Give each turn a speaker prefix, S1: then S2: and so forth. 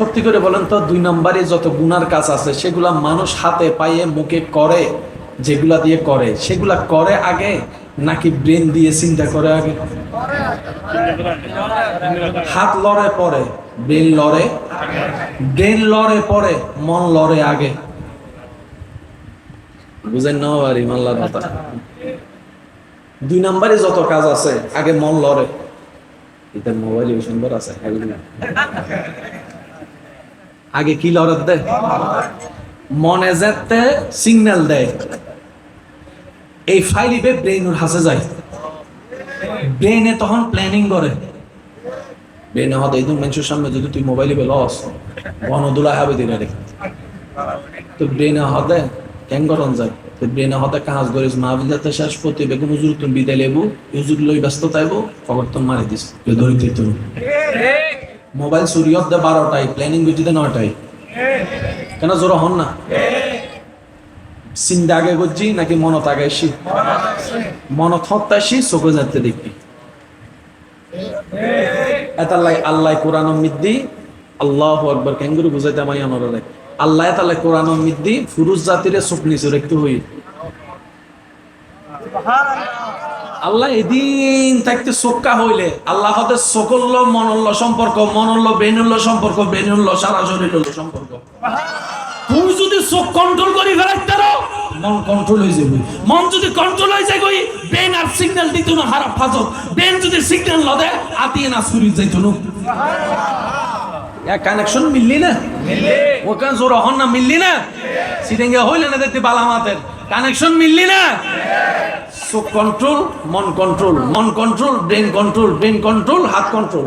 S1: সত্যি করে বলেন তো, দুই নম্বরে যত গুনার কাজ আছে, সেগুলা মানুষ হাতে পায়ে, মুখে করে, যেগুলা দিয়ে করে। সেগুলা করে আগে, নাকি ব্রেন দিয়ে চিন্তা করে আগে? হাত লড়ে পরে ব্রেন লড়ে ব্রেন লড়ে পরে মন লড়ে আগে। বুঝেন না বাড়ি মাল্লার কথা? দুই নম্বরে যত কাজ আছে, আগে মন লড়ে। এটা মোবাইলে সুন্দর আছে আগে কি লড়ে দেয় মনে যেতে সিগন্যাল দেয় এই ফাইলিবে ব্রেইনুর হাসে যায়। ব্রেইনে তখন প্ল্যানিং করে। ব্রেইনে হতে এই মানুষের সামনে যদি তুই মোবাইলে বে লস গণদুলা হবে দিলে রে তো ব্রেইনে হতে কেন গরম যায়। তো ব্রেইনে হতে কাজ করিস মাহবিল যাতে শেষ করতে বেগুন হুজুর তুমি বিদায় লেবু হুজুর লই ব্যস্ত তাইবো খবর তো মারি দিস। ধরিতে তুমি মোবাইল চুরি হতে বারোটায় প্ল্যানিং গুটিতে নয়টায় কেন জোর হন না? চিন্তা আগে করছি নাকি মনত আগে আসি মনত হত্যা আসি চোখে যাতে দেখবি এতাল্লাই আল্লাহ কোরআন মিদ্দি আল্লাহ আকবর, কেঙ্গুরু বুঝাইতে আমায় অনরে আল্লাহ তাল্লাহ কোরআন মিদ্দি ফুরুজ জাতিরে চোখ নিচে রেখতে হই। আল্লাহ এদিন থাকতে চোখা হইলে আল্লাহ হতে চোখল্য মনল্য সম্পর্ক মনল্য বেনুল্য সম্পর্ক বেনুল্য সারা শরীর সম্পর্ক। তুই যদি চোখ কন্ট্রোল করি ফেলাইতে মন কন্ট্রোল হয়ে যাবে। মন যদি কন্ট্রোল হয়ে যায় কই? ব্রেন আর সিগন্যাল দিত না খারাপ ফাজত। ব্রেন যদি সিগন্যাল লদে আতিয়ে না সুরি যাইতো না। কানেকশন মিললি না? ওখানে জোর হন না মিললি না? সিটেঙ্গে হইলে না দেখতে বালামাতের কানেকশন মিললি না? চোখ কন্ট্রোল মন কন্ট্রোল মন control brain control brain control হাত কন্ট্রোল